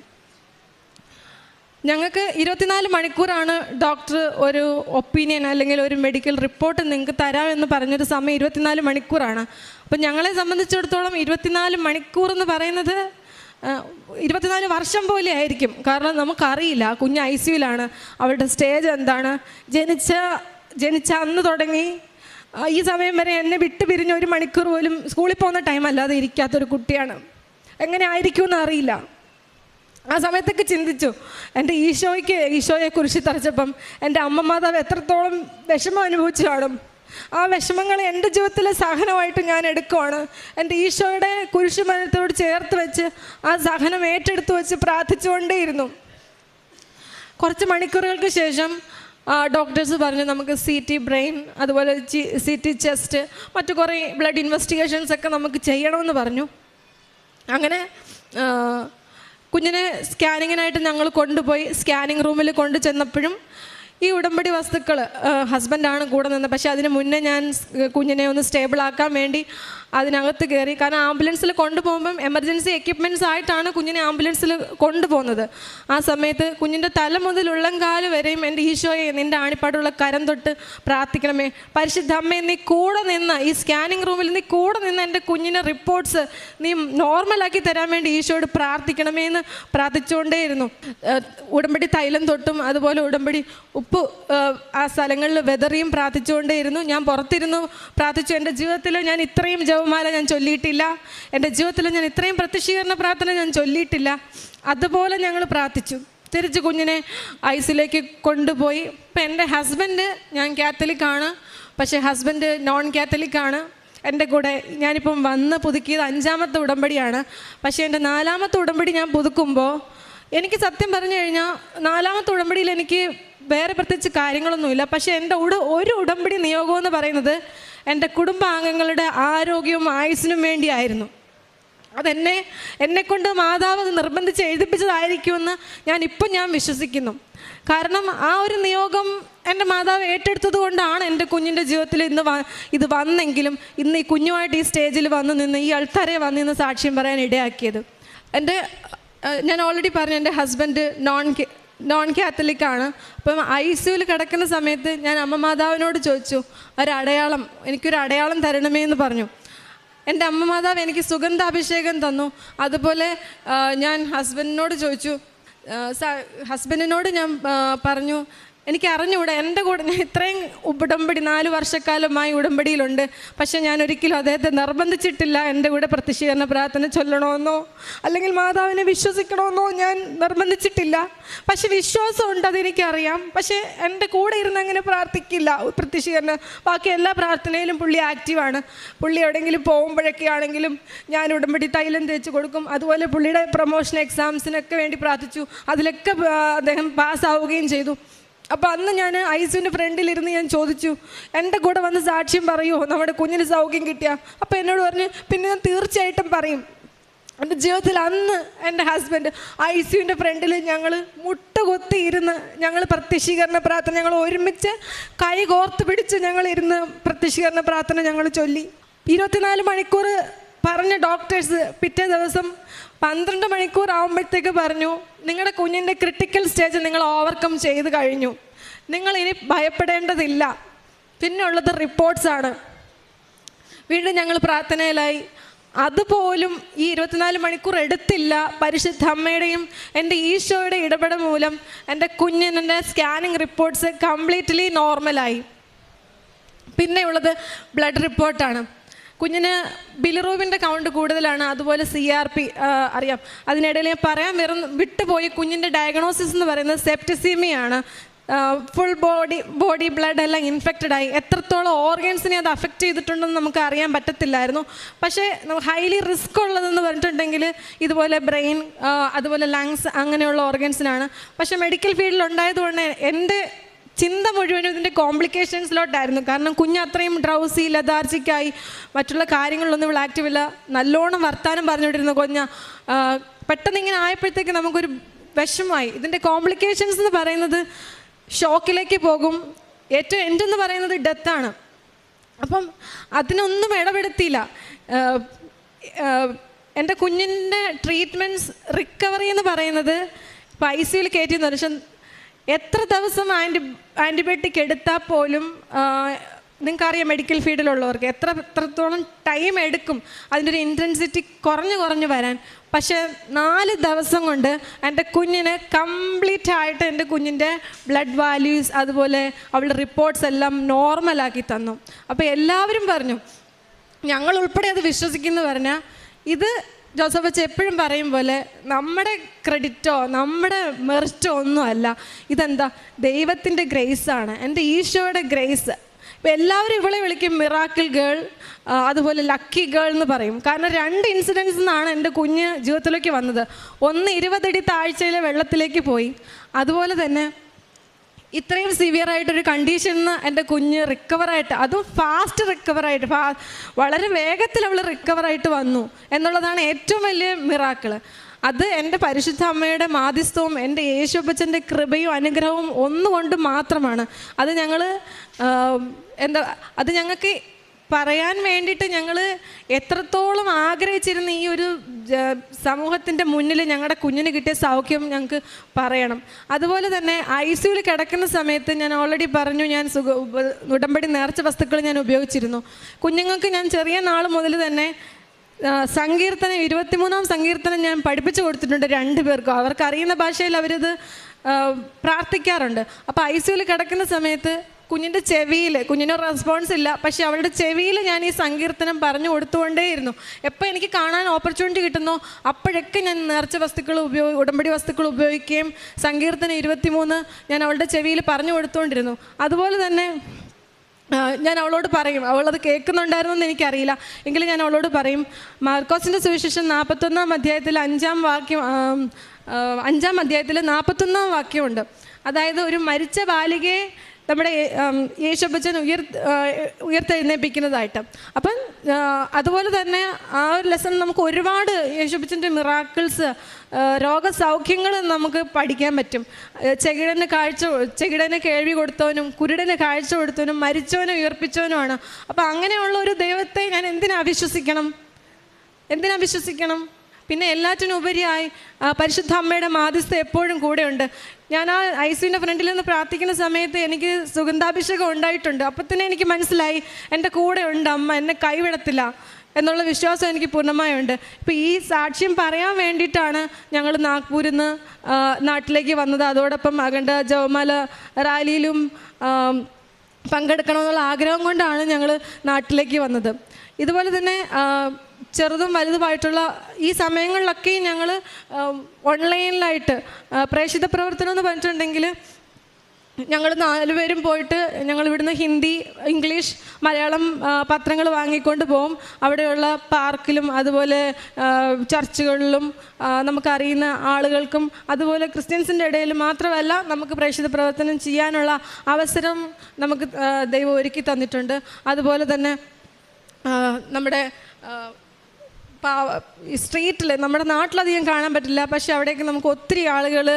ഞങ്ങൾക്ക് ഇരുപത്തിനാല് മണിക്കൂറാണ് ഡോക്ടർ ഒരു ഒപ്പീനിയൻ അല്ലെങ്കിൽ ഒരു മെഡിക്കൽ റിപ്പോർട്ട് നിങ്ങൾക്ക് തരാമെന്ന് പറഞ്ഞൊരു സമയം ഇരുപത്തിനാല് മണിക്കൂറാണ്. അപ്പം ഞങ്ങളെ സംബന്ധിച്ചിടത്തോളം ഇരുപത്തിനാല് മണിക്കൂർ എന്ന് പറയുന്നത് ഇരുപത്തിനാല് വർഷം പോലെ ആയിരിക്കും. കാരണം നമുക്കറിയില്ല കുഞ്ഞ് ഐ സിയുലാണ് അവരുടെ സ്റ്റേജ് എന്താണ്? ജനിച്ച ജനിച്ച അന്ന് തുടങ്ങി ഈ സമയം വരെ എന്നെ വിട്ടു പിരിഞ്ഞ ഒരു മണിക്കൂർ പോലും സ്കൂളിൽ പോകുന്ന ടൈം അല്ലാതെ ഇരിക്കാത്തൊരു കുട്ടിയാണ്. എങ്ങനെ ആയിരിക്കുമെന്ന് അറിയില്ല. ആ സമയത്തൊക്കെ ചിന്തിച്ചു എന്റെ ഈശോയ്ക്ക് ഈശോയെ കുറിച്ച് തറച്ചപ്പം എന്റെ അമ്മ മാതാവ് എത്രത്തോളം വിഷമം അനുഭവിച്ചു കാണും. ആ വിഷമങ്ങൾ എന്റെ ജീവിതത്തിലെ സഹനമായിട്ട് ഞാൻ എടുക്കുവാണ്. എന്റെ ഈശോയുടെ കുരിശുമരണത്തോട് ചേർത്ത് വെച്ച് ആ സഹനം ഏറ്റെടുത്ത് വെച്ച് പ്രാർത്ഥിച്ചുകൊണ്ടേയിരുന്നു. കുറച്ച് മണിക്കൂറുകൾക്ക് ശേഷം ഡോക്ടേഴ്സ് പറഞ്ഞു നമുക്ക് സി ടി ബ്രെയിൻ അതുപോലെ സി ടി ചെസ്റ്റ് മറ്റു കുറേ ബ്ലഡ് ഇൻവെസ്റ്റിഗേഷൻസ് ഒക്കെ നമുക്ക് ചെയ്യണമെന്ന് പറഞ്ഞു. അങ്ങനെ കുഞ്ഞിനെ സ്കാനിങ്ങിനായിട്ട് ഞങ്ങൾ കൊണ്ടുപോയി സ്കാനിങ് റൂമിൽ കൊണ്ടു ചെന്നപ്പോഴും ഈ ഉടമ്പടി വസ്തുക്കൾ ഹസ്ബൻഡാണ് കൂടെ നിന്നത് പക്ഷേ അതിന് മുന്നേ ഞാൻ കുഞ്ഞിനെ ഒന്ന് സ്റ്റേബിളാക്കാൻ വേണ്ടി അതിനകത്ത് കയറി. കാരണം ആംബുലൻസിൽ കൊണ്ടുപോകുമ്പം എമർജൻസി എക്യുപ്മെന്റ്സ് ആയിട്ടാണ് കുഞ്ഞിനെ ആംബുലൻസിൽ കൊണ്ടുപോകുന്നത്. ആ സമയത്ത് കുഞ്ഞിന്റെ തല മുതൽ ഉള്ളംകാൽ വരെയും എന്റെ ഈശോയെ നിന്റെ ആണിപ്പാടുള്ള കരം തൊട്ട് പ്രാർത്ഥിക്കണമേ. പരിശുദ്ധ അമ്മേ നീ കൂടെ നിന്ന് ഈ സ്കാനിങ് റൂമിൽ നീ കൂടെ നിന്ന് എന്റെ കുഞ്ഞിന്റെ റിപ്പോർട്ട്സ് നീ നോർമലാക്കി തരാൻ വേണ്ടി ഈശോയോട് പ്രാർത്ഥിക്കണമേ എന്ന് പ്രാർത്ഥിച്ചുകൊണ്ടേയിരുന്നു. ഉടമ്പടി തൈലം തൊട്ടും അതുപോലെ ഉടമ്പടി ഉപ്പ് ആ സ്ഥലങ്ങളിൽ വെതറിയും പ്രാർത്ഥിച്ചുകൊണ്ടേയിരുന്നു. ഞാൻ പുറത്തിരുന്നു പ്രാർത്ഥിച്ചു. എന്റെ ജീവിതത്തിൽ ഞാൻ ഇത്രയും ജവമാല ഞാൻ ചൊല്ലിയിട്ടില്ല. എന്റെ ജീവിതത്തിൽ ഞാൻ ഇത്രയും പ്രത്യക്ഷീകരണ പ്രാർത്ഥന ഞാൻ ചൊല്ലിയിട്ടില്ല. അതുപോലെ ഞങ്ങൾ പ്രാർത്ഥിച്ചു. തിരിച്ച് കുഞ്ഞിനെ ഐസിലേക്ക് കൊണ്ടുപോയി. ഇപ്പം എന്റെ ഹസ്ബൻഡ് ഞാൻ കാത്തലിക്കാണ് പക്ഷേ ഹസ്ബൻഡ് നോൺ കാത്തലിക്കാണ് എന്റെ കൂടെ ഞാനിപ്പം വന്ന് പുതുക്കിയത് അഞ്ചാമത്തെ ഉടമ്പടിയാണ്. പക്ഷേ എന്റെ നാലാമത്തെ ഉടമ്പടി ഞാൻ പുതുക്കുമ്പോൾ എനിക്ക് സത്യം പറഞ്ഞു കഴിഞ്ഞാൽ നാലാമത്തെ ഉടമ്പടിയിൽ എനിക്ക് വേറെ പ്രത്യേകിച്ച് കാര്യങ്ങളൊന്നുമില്ല. പക്ഷേ എന്റെ ഉട ഒരു ഉടമ്പടി നിയോഗം എന്ന് പറയുന്നത് എന്റെ കുടുംബാംഗങ്ങളുടെ ആരോഗ്യവും ആയുസ്സിനും വേണ്ടിയായിരുന്നു. അതെന്നെ എന്നെക്കൊണ്ട് മാതാവ് നിർബന്ധിച്ച് എഴുതിപ്പിച്ചതായിരിക്കുമെന്ന് ഞാൻ ഇപ്പം ഞാൻ വിശ്വസിക്കുന്നു. കാരണം ആ ഒരു നിയോഗം എന്റെ മാതാവ് ഏറ്റെടുത്തത് കൊണ്ടാണ് എന്റെ കുഞ്ഞിന്റെ ജീവിതത്തിൽ ഇന്ന് ഇത് വന്നെങ്കിലും ഇന്ന് ഈ കുഞ്ഞുമായിട്ട് ഈ സ്റ്റേജിൽ വന്ന് നിന്ന് ഈ ആൾക്കാരെ വന്ന് നിന്ന് സാക്ഷ്യം പറയാൻ ഇടയാക്കിയത്. എന്റെ ഞാൻ ഓൾറെഡി പറഞ്ഞു എന്റെ ഹസ്ബൻഡ് നോൺ നോൺ കാത്തലിക്കാണ് അപ്പം ഐ സിയുൽ കിടക്കുന്ന സമയത്ത് ഞാൻ അമ്മ മാതാവിനോട് ചോദിച്ചു ഒരടയാളം എനിക്കൊരു അടയാളം തരണമേ എന്ന് പറഞ്ഞു. എന്റെ അമ്മ മാതാവ് എനിക്ക് സുഗന്ധാഭിഷേകം തന്നു. അതുപോലെ ഞാൻ ഹസ്ബൻഡിനോട് ചോദിച്ചു ഹസ്ബൻഡിനോട് ഞാൻ പറഞ്ഞു എനിക്ക് എന്റെ കൂടെ ഞാൻ ഇത്രയും ഉടമ്പടി നാല് വർഷക്കാലമായി ഉടമ്പടിയിലുണ്ട്. പക്ഷെ ഞാൻ ഒരിക്കലും അദ്ദേഹത്തെ നിർബന്ധിച്ചിട്ടില്ല എന്റെ കൂടെ പ്രത്യക്ഷീകരണ പ്രാർത്ഥന ചൊല്ലണമെന്നോ അല്ലെങ്കിൽ മാതാവിനെ വിശ്വസിക്കണമെന്നോ ഞാൻ നിർബന്ധിച്ചിട്ടില്ല. പക്ഷെ വിശ്വാസമുണ്ട് അതെനിക്കറിയാം. പക്ഷേ എന്റെ കൂടെ ഇരുന്ന് അങ്ങനെ പ്രാർത്ഥിക്കില്ല. പ്രതിഷേധന ബാക്കി എല്ലാ പ്രാർത്ഥനയിലും പുള്ളി ആക്റ്റീവാണ്. പുള്ളി എവിടെയെങ്കിലും പോകുമ്പോഴൊക്കെ ആണെങ്കിലും ഞാൻ ഉടമ്പടി തൈലം തേച്ച് കൊടുക്കും. അതുപോലെ പുള്ളിയുടെ പ്രൊമോഷൻ എക്സാംസിനൊക്കെ വേണ്ടി പ്രാർത്ഥിച്ചു. അതിലൊക്കെ അദ്ദേഹം പാസ്സാവുകയും ചെയ്തു. അപ്പോൾ അന്ന് ഞാൻ ഐസുവിന്റെ ഫ്രണ്ടിലിരുന്ന് ഞാൻ ചോദിച്ചു എന്റെ കൂടെ വന്ന് സാക്ഷ്യം പറയുമോ നമ്മുടെ കുഞ്ഞിന് സൗഖ്യം കിട്ടിയ? അപ്പം എന്നോട് പറഞ്ഞ് പിന്നെ ഞാൻ തീർച്ചയായിട്ടും പറയും. എന്റെ ജീവിതത്തിൽ അന്ന് എന്റെ ഹസ്ബൻഡ് ഐ സിയുവിന്റെ ഫ്രണ്ടിൽ ഞങ്ങൾ മുട്ടുകുത്തി ഇരുന്ന് ഞങ്ങൾ പ്രത്യക്ഷീകരണ പ്രാർത്ഥന ഞങ്ങൾ ഒരുമിച്ച് കൈ കോർത്ത് പിടിച്ച് ഞങ്ങൾ ഇരുന്ന് പ്രത്യക്ഷീകരണ പ്രാർത്ഥന ഞങ്ങൾ ചൊല്ലി. ഇരുപത്തിനാല് മണിക്കൂർ പറഞ്ഞ ഡോക്ടേഴ്സ് പിറ്റേ ദിവസം പന്ത്രണ്ട് മണിക്കൂർ ആകുമ്പോഴത്തേക്ക് പറഞ്ഞു നിങ്ങളുടെ കുഞ്ഞിന്റെ ക്രിട്ടിക്കൽ സ്റ്റേജ് നിങ്ങൾ ഓവർകം ചെയ്ത് കഴിഞ്ഞു. നിങ്ങൾ ഇനി ഭയപ്പെടേണ്ടതില്ല. പിന്നെ ഉള്ളത് റിപ്പോർട്ട്സാണ് വീണ്ടും ഞങ്ങൾ പ്രാർത്ഥനയിലായി. അതുപോലും ഈ ഇരുപത്തിനാല് മണിക്കൂർ എടുത്തില്ല. പരിശുദ്ധ അമ്മയുടെയും എന്റെ ഈശോയുടെ ഇടപെടൽ മൂലം എന്റെ കുഞ്ഞിന്റെ സ്കാനിങ് റിപ്പോർട്ട്സ് കംപ്ലീറ്റ്ലി നോർമലായി പിന്നെയുള്ളത് ബ്ലഡ് റിപ്പോർട്ടാണ് കുഞ്ഞിന് ബിലിറൂബിന്റെ കൗണ്ട് കൂടുതലാണ്. അതുപോലെ സി ആർ പി അറിയാം. അതിനിടയിൽ ഞാൻ പറയാൻ വെറും വിട്ടുപോയി കുഞ്ഞിന്റെ ഡയഗ്നോസിസ് എന്ന് പറയുന്നത് സെപ്റ്റിസീമിയാണ് ഫുൾ ബോഡി ബോഡി ബ്ലഡ് എല്ലാം ഇൻഫെക്റ്റഡ് ആയി. എത്രത്തോളം ഓർഗൻസിനെ അത് അഫക്റ്റ് ചെയ്തിട്ടുണ്ടെന്ന് നമുക്ക് അറിയാൻ പറ്റത്തില്ലായിരുന്നു. പക്ഷേ ഹൈലി റിസ്ക് ഉള്ളതെന്ന് പറഞ്ഞിട്ടുണ്ടെങ്കിൽ ഇതുപോലെ ബ്രെയിൻ അതുപോലെ ലങ്സ് അങ്ങനെയുള്ള ഓർഗൻസിനാണ് പക്ഷേ മെഡിക്കൽ ഫീൽഡിൽ ഉണ്ടായതുകൊണ്ട് എന്റെ ചിന്ത മുഴുവനും ഇതിന്റെ കോംപ്ലിക്കേഷൻസിലോട്ടായിരുന്നു കാരണം കുഞ്ഞ് അത്രയും ഡ്രൗസി ലതാർജിക്കായി മറ്റുള്ള കാര്യങ്ങളിലൊന്നും ഇവിടെ ആക്റ്റീവ് ഇല്ല. നല്ലോണം വർത്താനം പറഞ്ഞുകൊണ്ടിരുന്ന കുഞ്ഞ പെട്ടെന്ന് ഇങ്ങനെ ആയപ്പോഴത്തേക്ക് നമുക്കൊരു വിഷമായി ഇതിന്റെ കോംപ്ലിക്കേഷൻസ് എന്ന് പറയുന്നത് ഷോക്കിലേക്ക് പോകും. ഏറ്റവും എന്റെ എന്ന് പറയുന്നത് ഡെത്താണ് അപ്പം അതിനൊന്നും ഇടപെടുത്തിയില്ല. എന്റെ കുഞ്ഞിന്റെ ട്രീറ്റ്മെന്റ്സ് റിക്കവറി എന്ന് പറയുന്നത് ഇപ്പോൾ ഐ സിയിൽ കയറ്റിയെന്ന് പക്ഷെ എത്ര ദിവസം ആന്റി ആന്റിബയോട്ടിക് എടുത്താൽ പോലും നിങ്ങൾക്കറിയാം മെഡിക്കൽ ഫീൽഡിലുള്ളവർക്ക് എത്ര എത്രത്തോളം ടൈം എടുക്കും അതിന്റെ ഒരു ഇന്റൻസിറ്റി കുറഞ്ഞു കുറഞ്ഞു വരാൻ. പക്ഷേ നാല് ദിവസം കൊണ്ട് എന്റെ കുഞ്ഞിന് കംപ്ലീറ്റ് ആയിട്ട് എന്റെ കുഞ്ഞിന്റെ ബ്ലഡ് വാല്യൂസ് അതുപോലെ അവളുടെ റിപ്പോർട്ട്സ് എല്ലാം നോർമലാക്കി തന്നു. അപ്പോൾ എല്ലാവരും പറഞ്ഞു ഞങ്ങൾ ഉൾപ്പെടെ അത് വിശ്വസിക്കുന്നു പറഞ്ഞാൽ ഇത് ജോസഫ് അച്ഛൻ എപ്പോഴും പറയും പോലെ നമ്മുടെ ക്രെഡിറ്റോ നമ്മുടെ മെറിറ്റോ ഒന്നും അല്ല. ഇതെന്താ? ദൈവത്തിന്റെ ഗ്രേസാണ് എന്റെ ഈശോയുടെ ഗ്രേസ് എല്ലാവരും ഇവളെ വിളിക്കും മിറാക്കിൾ ഗേൾ അതുപോലെ ലക്കി ഗേൾ എന്ന് പറയും. കാരണം രണ്ട് ഇൻസിഡൻസ് നിന്നാണ് എന്റെ കുഞ്ഞ് ജീവിതത്തിലേക്ക് വന്നത്. ഒന്ന് ഇരുപതടി താഴ്ചയിലെ വെള്ളത്തിലേക്ക് പോയി. അതുപോലെ തന്നെ ഇത്രയും സിവിയർ ആയിട്ടൊരു കണ്ടീഷനിൽ നിന്ന് എന്റെ കുഞ്ഞ് റിക്കവറായിട്ട് അതും ഫാസ്റ്റ് റിക്കവറായിട്ട് ഫാ വളരെ വേഗത്തിൽ അവൾ റിക്കവറായിട്ട് വന്നു എന്നുള്ളതാണ് ഏറ്റവും വലിയ മിറാക്കിൾ അത് എന്റെ പരിശുദ്ധ അമ്മയുടെ മാധ്യസ്ഥവും എന്റെ യേശുപ്പച്ചന്റെ കൃപയും അനുഗ്രഹവും ഒന്നുകൊണ്ട് മാത്രമാണ്. അത് ഞങ്ങൾ എന്താ അത് ഞങ്ങൾക്ക് പറയാൻ വേണ്ടിയിട്ട് ഞങ്ങൾ എത്രത്തോളം ആഗ്രഹിച്ചിരുന്ന ഈ ഒരു സമൂഹത്തിന്റെ മുന്നിൽ ഞങ്ങളുടെ കുഞ്ഞിന് കിട്ടിയ സൗഖ്യം ഞങ്ങൾക്ക് പറയണം. അതുപോലെ തന്നെ ഐ സിയുയിൽ കിടക്കുന്ന സമയത്ത് ഞാൻ ഓൾറെഡി പറഞ്ഞു ഞാൻ സുഖ ഉടമ്പടി നേർച്ച വസ്തുക്കൾ ഞാൻ ഉപയോഗിച്ചിരുന്നു. കുഞ്ഞുങ്ങൾക്ക് ഞാൻ ചെറിയ നാൾ മുതൽ തന്നെ സങ്കീർത്തനം ഇരുപത്തിമൂന്നാം സങ്കീർത്തനം ഞാൻ പഠിപ്പിച്ചു കൊടുത്തിട്ടുണ്ട് രണ്ട് പേർക്കും. അവർക്ക് അറിയുന്ന ഭാഷയിൽ അവരത് പ്രാർത്ഥിക്കാറുണ്ട്. അപ്പോൾ ഐ സിയുയിൽ കിടക്കുന്ന സമയത്ത് കുഞ്ഞിന്റെ ചെവിയിൽ കുഞ്ഞിന് റെസ്പോൺസ് ഇല്ല. പക്ഷേ അവളുടെ ചെവിയിൽ ഞാൻ ഈ സങ്കീർത്തനം പറഞ്ഞു കൊടുത്തുകൊണ്ടേയിരുന്നു. എപ്പോൾ എനിക്ക് കാണാൻ ഓപ്പർച്യൂണിറ്റി കിട്ടുന്നോ? അപ്പോഴൊക്കെ ഞാൻ നേർച്ച വസ്തുക്കൾ ഉപയോഗി ഉടമ്പടി വസ്തുക്കൾ ഉപയോഗിക്കുകയും സങ്കീർത്തനം ഇരുപത്തിമൂന്ന് ഞാൻ അവളുടെ ചെവിയിൽ പറഞ്ഞു കൊടുത്തുകൊണ്ടിരുന്നു. അതുപോലെ തന്നെ ഞാൻ അവളോട് പറയും. അവളത് കേൾക്കുന്നുണ്ടായിരുന്നു എന്ന് എനിക്കറിയില്ല. എങ്കിലും ഞാൻ അവളോട് പറയും മാർക്കോസിന്റെ സുവിശേഷം നാൽപ്പത്തൊന്നാം അധ്യായത്തിൽ അഞ്ചാം വാക്യം അഞ്ചാം അധ്യായത്തിൽ നാൽപ്പത്തൊന്നാം വാക്യമുണ്ട്. അതായത് ഒരു മരിച്ച ബാലികയെ നമ്മുടെ യേശുബച്ചൻ ഉയർ ഉയർത്തെഴുന്നേപ്പിക്കുന്നതായിട്ട് അപ്പം അതുപോലെ തന്നെ ആ ഒരു ലെസൺ നമുക്ക് ഒരുപാട് യേശുബച്ചന്റെ മിറാക്കിൾസ് രോഗസൗഖ്യങ്ങൾ നമുക്ക് പഠിക്കാൻ പറ്റും. ചെകിടന് കാഴ്ച ചെകിടന് കേൾവി കൊടുത്തവനും കുരുടന് കാഴ്ച കൊടുത്തവനും മരിച്ചവനും ഉയർപ്പിച്ചവനുമാണ്. അപ്പം അങ്ങനെയുള്ള ഒരു ദൈവത്തെ ഞാൻ എന്തിനാ വിശ്വസിക്കണം? എന്തിനാ വിശ്വസിക്കണം? പിന്നെ എല്ലാറ്റിനും ഉപരിയായി പരിശുദ്ധ അമ്മയുടെ മാധ്യസ്ഥ എപ്പോഴും കൂടെയുണ്ട്. ഞാൻ ആ ഐ സിന്റെ ഫ്രണ്ടിൽ നിന്ന് പ്രാർത്ഥിക്കുന്ന സമയത്ത് എനിക്ക് സുഗന്ധാഭിഷേകം ഉണ്ടായിട്ടുണ്ട്. അപ്പം തന്നെ എനിക്ക് മനസ്സിലായി എന്റെ കൂടെ ഉണ്ട് അമ്മ എന്നെ കൈവിടത്തില്ല എന്നുള്ള വിശ്വാസം എനിക്ക് പൂർണമായുണ്ട്. ഇപ്പം ഈ സാക്ഷ്യം പറയാൻ വേണ്ടിയിട്ടാണ് ഞങ്ങൾ നാഗ്പൂരിൽ നിന്ന് നാട്ടിലേക്ക് വന്നത്. അതോടൊപ്പം അഖണ്ഡ ജവമാല റാലിയിലും പങ്കെടുക്കണമെന്നുള്ള ആഗ്രഹം കൊണ്ടാണ് ഞങ്ങൾ നാട്ടിലേക്ക് വന്നത്. ഇതുപോലെ തന്നെ ചെറുതും വലുതുമായിട്ടുള്ള ഈ സമയങ്ങളിലൊക്കെ ഞങ്ങൾ ഓൺലൈനിലായിട്ട് പ്രേക്ഷിത പ്രവർത്തനം എന്ന് പറഞ്ഞിട്ടുണ്ടെങ്കിൽ ഞങ്ങൾ നാലുപേരും പോയിട്ട് ഞങ്ങൾ ഇവിടുന്ന് ഹിന്ദി ഇംഗ്ലീഷ് മലയാളം പത്രങ്ങൾ വാങ്ങിക്കൊണ്ട് പോകും. അവിടെയുള്ള പാർക്കിലും അതുപോലെ ചർച്ചുകളിലും നമുക്കറിയുന്ന ആളുകൾക്കും അതുപോലെ ക്രിസ്ത്യൻസിന്റെ ഇടയിൽ മാത്രമല്ല നമുക്ക് പ്രേക്ഷിത പ്രവർത്തനം ചെയ്യാനുള്ള അവസരം നമുക്ക് ദൈവം ഒരുക്കി തന്നിട്ടുണ്ട്. അതുപോലെ തന്നെ നമ്മുടെ സ്ട്രീറ്റിൽ നമ്മുടെ നാട്ടിലധികം കാണാൻ പറ്റില്ല. പക്ഷേ അവിടെയൊക്കെ നമുക്ക് ഒത്തിരി ആളുകൾ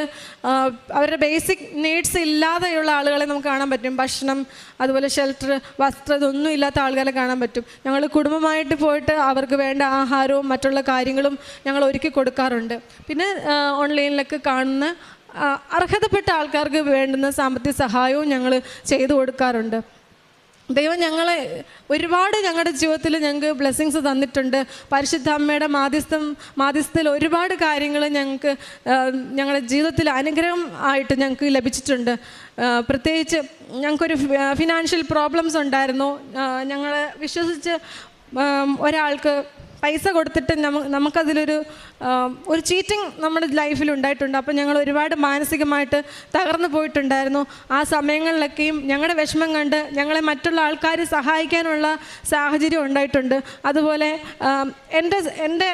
അവരുടെ ബേസിക് നീഡ്സ് ഇല്ലാതെയുള്ള ആളുകളെ നമുക്ക് കാണാൻ പറ്റും. ഭക്ഷണം അതുപോലെ ഷെൽട്ടർ വസ്ത്രം ഇതൊന്നും ഇല്ലാത്ത ആളുകളെ കാണാൻ പറ്റും. ഞങ്ങൾ കുടുംബമായിട്ട് പോയിട്ട് അവർക്ക് വേണ്ട ആഹാരവും മറ്റുള്ള കാര്യങ്ങളും ഞങ്ങൾ ഒരുക്കി കൊടുക്കാറുണ്ട്. പിന്നെ ഓൺലൈനിലൊക്കെ കാണുന്ന അർഹതപ്പെട്ട ആൾക്കാർക്ക് വേണ്ടുന്ന സാമ്പത്തിക സഹായവും ഞങ്ങൾ ചെയ്തു കൊടുക്കാറുണ്ട്. ദൈവം ഞങ്ങളെ ഒരുപാട് ഞങ്ങളുടെ ജീവിതത്തിൽ ഞങ്ങൾക്ക് ബ്ലെസ്സിങ്സ് തന്നിട്ടുണ്ട്. പരിശുദ്ധ അമ്മയുടെ മാധ്യസ്ഥം മാധ്യസ്ഥത്തിൽ ഒരുപാട് കാര്യങ്ങൾ ഞങ്ങൾക്ക് ഞങ്ങളുടെ ജീവിതത്തിൽ അനുഗ്രഹം ആയിട്ട് ഞങ്ങൾക്ക് ലഭിച്ചിട്ടുണ്ട്. പ്രത്യേകിച്ച് ഞങ്ങൾക്കൊരു ഫിനാൻഷ്യൽ പ്രോബ്ലംസ് ഉണ്ടായിരുന്നു. ഞങ്ങൾ വിശ്വസിച്ച് ഒരാൾക്ക് പൈസ കൊടുത്തിട്ട് നമുക്കതിലൊരു ഒരു ചീറ്റിംഗ് നമ്മുടെ ലൈഫിൽ ഉണ്ടായിട്ടുണ്ട്. അപ്പോൾ ഞങ്ങൾ ഒരുപാട് മാനസികമായിട്ട് തകർന്നു പോയിട്ടുണ്ടായിരുന്നു. ആ സമയങ്ങളിലൊക്കെയും ഞങ്ങളുടെ വിഷമം കണ്ട് ഞങ്ങളെ മറ്റുള്ള ആൾക്കാർ സഹായിക്കാനുള്ള സാഹചര്യം ഉണ്ടായിട്ടുണ്ട്. അതുപോലെ എന്റെ എന്റെ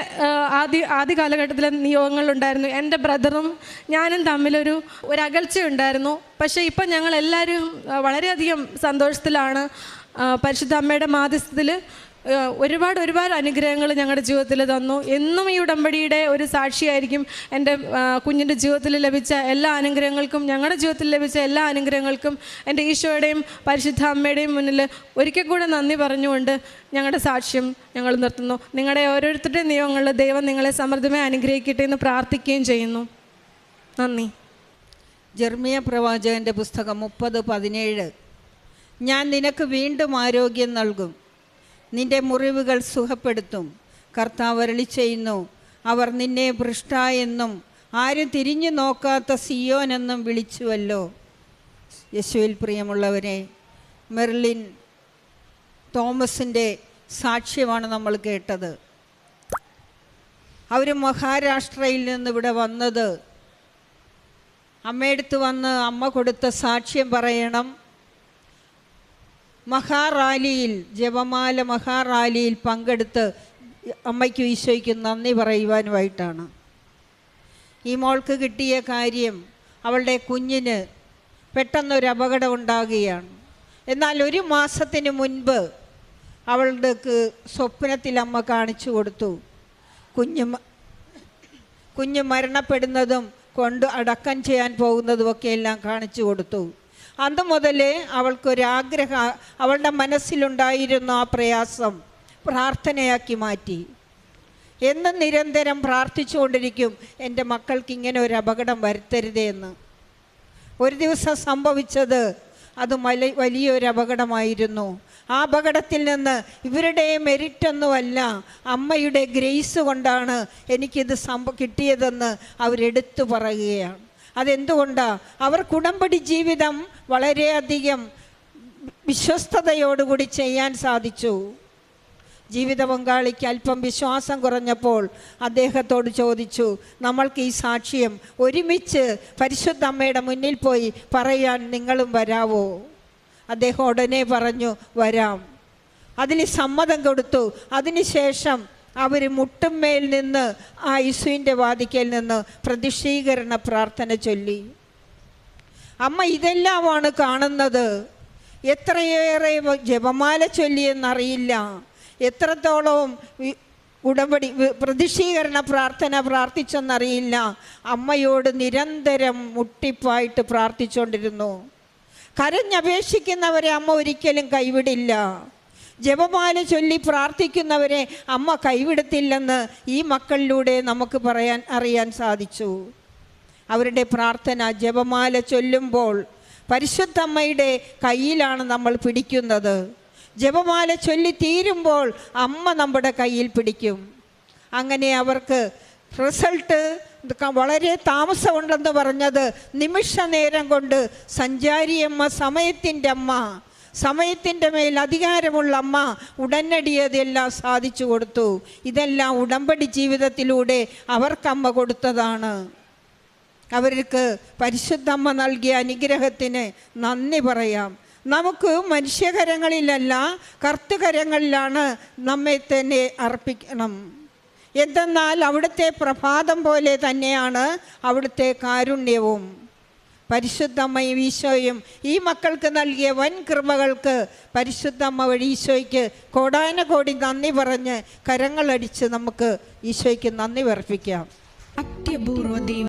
ആദ്യ ആദ്യ കാലഘട്ടത്തിലെ നിയോഗങ്ങളുണ്ടായിരുന്നു എന്റെ ബ്രദറും ഞാനും തമ്മിലൊരു ഒരു അകൽച്ചയുണ്ടായിരുന്നു പക്ഷേ ഇപ്പം ഞങ്ങളെല്ലാവരും വളരെയധികം സന്തോഷത്തിലാണ്. പരിശുദ്ധ അമ്മയുടെ മാധ്യസ്ഥത്തിൽ ഒരുപാട് ഒരുപാട് അനുഗ്രഹങ്ങൾ ഞങ്ങളുടെ ജീവിതത്തിൽ തന്നു. എന്നും ഈ ഉടമ്പടിയുടെ ഒരു സാക്ഷിയായിരിക്കും എന്റെ കുഞ്ഞിന്റെ ജീവിതത്തിൽ ലഭിച്ച എല്ലാ അനുഗ്രഹങ്ങൾക്കും ഞങ്ങളുടെ ജീവിതത്തിൽ ലഭിച്ച എല്ലാ അനുഗ്രഹങ്ങൾക്കും എന്റെ ഈശോയുടെയും പരിശുദ്ധ അമ്മയുടെയും മുന്നിൽ ഒരിക്കൽ കൂടെ നന്ദി പറഞ്ഞുകൊണ്ട് ഞങ്ങളുടെ സാക്ഷ്യം ഞങ്ങൾ നിർത്തുന്നു. നിങ്ങളുടെ ഓരോരുത്തരുടെയും നിയമങ്ങളിൽ ദൈവം നിങ്ങളെ സമൃദ്ധമായി അനുഗ്രഹിക്കട്ടെ എന്ന് പ്രാർത്ഥിക്കുകയും ചെയ്യുന്നു. നന്ദി. ജെർമിയ പ്രവാചകന്റെ പുസ്തകം മുപ്പത് പതിനേഴ്. ഞാൻ നിനക്ക് വീണ്ടും ആരോഗ്യം നൽകും. നിന്റെ മുറിവുകൾ സുഖപ്പെടുത്തും. കർത്താവ് അരളി ചെയ്യുന്നു അവർ നിന്നെ ഭൃഷ്ട എന്നും ആരും തിരിഞ്ഞു നോക്കാത്ത സിയോൻ എന്നും വിളിച്ചുവല്ലോ. യശുവിൽ പ്രിയമുള്ളവരെ മെർലിൻ തോമസിന്റെ സാക്ഷ്യമാണ് നമ്മൾ കേട്ടത്. അവർ മഹാരാഷ്ട്രയിൽ നിന്ന് ഇവിടെ വന്നത്. അമ്മയടുത്ത് വന്ന് അമ്മ കൊടുത്ത സാക്ഷ്യം പറയണം. മഹാറാലിയിൽ ജപമാല മഹാറാലിയിൽ പങ്കെടുത്ത് അമ്മയ്ക്കും ഈശോയ്ക്കും നന്ദി പറയുവാനുമായിട്ടാണ്. ഈ മോൾക്ക് കിട്ടിയ കാര്യം അവളുടെ കുഞ്ഞിന് പെട്ടെന്നൊരു അപകടം ഉണ്ടാകുകയാണ് എന്നാൽ ഒരു മാസത്തിന് മുൻപ് അവളുടെ സ്വപ്നത്തിൽ അമ്മ കാണിച്ചു കൊടുത്തു. കുഞ്ഞ് കുഞ്ഞ് മരണപ്പെടുന്നതും കൊണ്ട് അടക്കം ചെയ്യാൻ പോകുന്നതുമൊക്കെ എല്ലാം കാണിച്ചു കൊടുത്തു. അന്ന് മുതലേ അവൾക്കൊരാഗ്രഹ അവളുടെ മനസ്സിലുണ്ടായിരുന്ന ആ പ്രയാസം പ്രാർത്ഥനയാക്കി മാറ്റി. എന്നും നിരന്തരം പ്രാർത്ഥിച്ചുകൊണ്ടിരിക്കും എന്റെ മക്കൾക്ക് ഇങ്ങനെ ഒരു അപകടം വരുത്തരുതേ എന്ന്. ഒരു ദിവസം സംഭവിച്ചത് അത് വല വലിയൊരു അപകടമായിരുന്നു. ആ അപകടത്തിൽ നിന്ന് ഇവരുടെ മെരിറ്റൊന്നുമല്ല അമ്മയുടെ ഗ്രേസ് കൊണ്ടാണ് എനിക്കിത് സംഭ കിട്ടിയതെന്ന് അവരെടുത്തു പറയുകയാണ്. അതെന്തുകൊണ്ടാണ് അവർ ഉടമ്പടി ജീവിതം വളരെയധികം വിശ്വസ്തയോടുകൂടി ചെയ്യാൻ സാധിച്ചു. ജീവിത പങ്കാളിക്ക് അല്പം വിശ്വാസം കുറഞ്ഞപ്പോൾ അദ്ദേഹത്തോട് ചോദിച്ചു നമ്മൾക്ക് ഈ സാക്ഷ്യം ഒരുമിച്ച് പരിശുദ്ധ അമ്മയുടെ മുന്നിൽ പോയി പറയാൻ നിങ്ങളും വരാവോ? അദ്ദേഹം ഉടനെ പറഞ്ഞു വരാം. അതിന് സമ്മതം കൊടുത്തു. അതിനുശേഷം അവർ മുട്ടുമ്മേൽ നിന്ന് ആ യേശുവിന്റെ വാതിക്കൽ നിന്ന് പ്രതിഷീകരണ പ്രാർത്ഥന ചൊല്ലി. അമ്മ ഇതെല്ലാമാണ് കാണുന്നത്. എത്രയേറെ ജപമാല ചൊല്ലിയെന്നറിയില്ല. എത്രത്തോളം ഉടമ്പടി പ്രതിഷ്ഠീകരണ പ്രാർത്ഥന പ്രാർത്ഥിച്ചെന്നറിയില്ല. അമ്മയോട് നിരന്തരം മുട്ടിപ്പായിട്ട് പ്രാർത്ഥിച്ചുകൊണ്ടിരുന്നു കരഞ്ഞപേക്ഷിക്കുന്നവരെ അമ്മ ഒരിക്കലും കൈവിടില്ല. ജപമാല ചൊല്ലി പ്രാർത്ഥിക്കുന്നവരെ അമ്മ കൈവിടത്തില്ലെന്ന് ഈ മക്കളിലൂടെ നമുക്ക് പറയാൻ അറിയാൻ സാധിച്ചു. അവരുടെ പ്രാർത്ഥന ജപമാല ചൊല്ലുമ്പോൾ പരിശുദ്ധമ്മയുടെ കയ്യിലാണ് നമ്മൾ പിടിക്കുന്നത്. ജപമാല ചൊല്ലി തീരുമ്പോൾ അമ്മ നമ്മുടെ കയ്യിൽ പിടിക്കും. അങ്ങനെ അവർക്ക് റിസൾട്ട് വളരെ താമസമുണ്ടെന്ന് പറഞ്ഞത് നിമിഷ നേരം കൊണ്ട് സഞ്ചാരിയമ്മ സമയത്തിന്റെ അമ്മ സമയത്തിന്റെ മേൽ അധികാരമുള്ള അമ്മ ഉടനടി അതെല്ലാം സാധിച്ചു കൊടുത്തു. ഇതെല്ലാം ഉടമ്പടി ജീവിതത്തിലൂടെ അവർക്കമ്മ കൊടുത്തതാണ്. അവർക്ക് പരിശുദ്ധമ്മ നൽകിയ അനുഗ്രഹത്തിന് നന്ദി പറയാം. നമുക്ക് മനുഷ്യകരങ്ങളിലല്ല കർത്തുകരങ്ങളിലാണ് നമ്മെ തന്നെ അർപ്പിക്കണം. എന്തെന്നാൽ അവിടുത്തെ പ്രഭാതം പോലെ തന്നെയാണ് അവിടുത്തെ കാരുണ്യവും. പരിശുദ്ധമ്മയും ഈശോയും ഈ മക്കൾക്ക് നൽകിയ വൻ കൃപകൾക്ക് പരിശുദ്ധമ്മ വഴി ഈശോയ്ക്ക് കോടാന കോടി നന്ദി പറഞ്ഞ് കരങ്ങളടിച്ച് നമുക്ക് ഈശോയ്ക്ക് നന്ദി വർപ്പിക്കാം അത്യപൂർവ